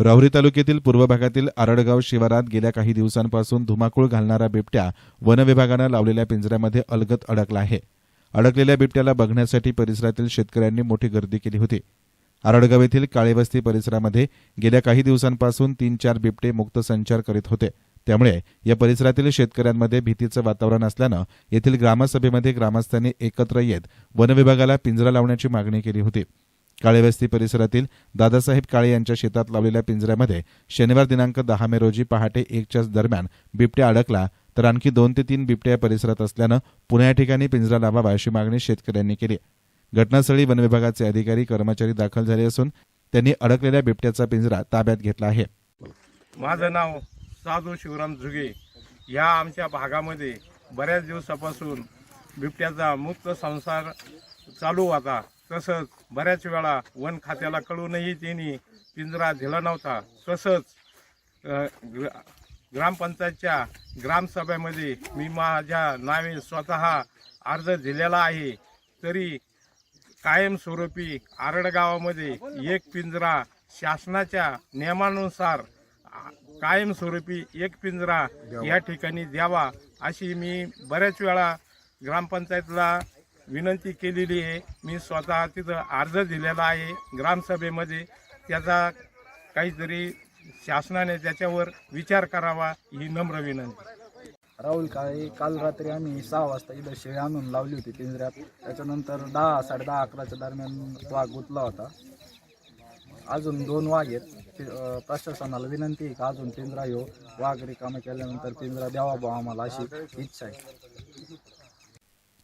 राहुरी तालुक्यातील पूर्व भागातील आरडगाव शिवारात गेल्या काही दिवसांपासून धुमाकूळ घालणारा बिबट्या वनविभागानं लावलेल्या पिंजऱ्यामध्ये अलगत अडकला आहे. अडकलेल्या बिबट्याला बघण्यासाठी परिसरातील शेतकऱ्यांनी मोठी गर्दी केली होती. आरडगाव येथील काळेवस्ती परिसरामध्ये गेल्या काही दिवसांपासून तीन चार बिबटे मुक्त संचार करीत होते. त्यामुळे या परिसरातील शेतकऱ्यांमध्ये भीतीचं वातावरण असल्यानं येथील ग्रामसभेमध्ये ग्रामस्थांनी एकत्र येत वनविभागाला पिंजरा लावण्याची मागणी केली होती. काळेवस्ती परिसरातील दादासाहेब काळे यांच्या शेतात लावलेल्या पिंजऱ्यामध्ये शनिवार दिनांक दहा मे रोजी पहाटे एकच्या दरम्यान बिबट्या अडकला तर आणखी दोन ते तीन बिबट्या या परिसरात असल्यानं पुन्हा या ठिकाणी पिंजरा लावावा अशी मागणी शेतकऱ्यांनी केली. घटनास्थळी वन विभागाचे अधिकारी कर्मचारी दाखल झाले असून त्यांनी अडकलेल्या बिबट्याचा पिंजरा ताब्यात घेतला आहे. माझं नाव साधू शिवराम झुगे. या आमच्या भागामध्ये बऱ्याच दिवसापासून बिबट्याचा मुक्त संसार चालू होता. तसंच बऱ्याच वेळा वन खात्याला कळूनही त्यांनी पिंजरा दिला नव्हता. तसंच ग्र- ग्रामपंचायतच्या ग्रामसभेमध्ये मी माझ्या नावे स्वतः अर्ज दिलेला आहे. तरी कायमस्वरूपी आरड गावामध्ये एक पिंजरा शासनाच्या नियमानुसार कायमस्वरूपी एक पिंजरा या ठिकाणी द्यावा अशी मी बऱ्याच वेळा ग्रामपंचायतला विनंती केलेली आहे. मी स्वतः तिथं अर्ज दिलेला आहे ग्रामसभेमध्ये. त्याचा काहीतरी शासनाने त्याच्यावर विचार करावा ही नम्र विनंती. राहुल काळे काल रात्री आम्ही सहा वाजता इथं शेळी आणून लावली होती पिंजऱ्यात. त्याच्यानंतर दहा साडे दहा अकराच्या दरम्यान वाघ गुतला होता. अजून दोन वाघ आहेत. ते, प्रशासनाला विनंती आहे का अजून पिंजरा येऊ. वाघ रिकामे केल्यानंतर पिंजरा द्यावा बुवा आम्हाला अशी इच्छा आहे.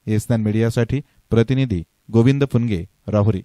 एसनान मीडियासाठी प्रतिनिधी गोविंद फुनगे राहुरी.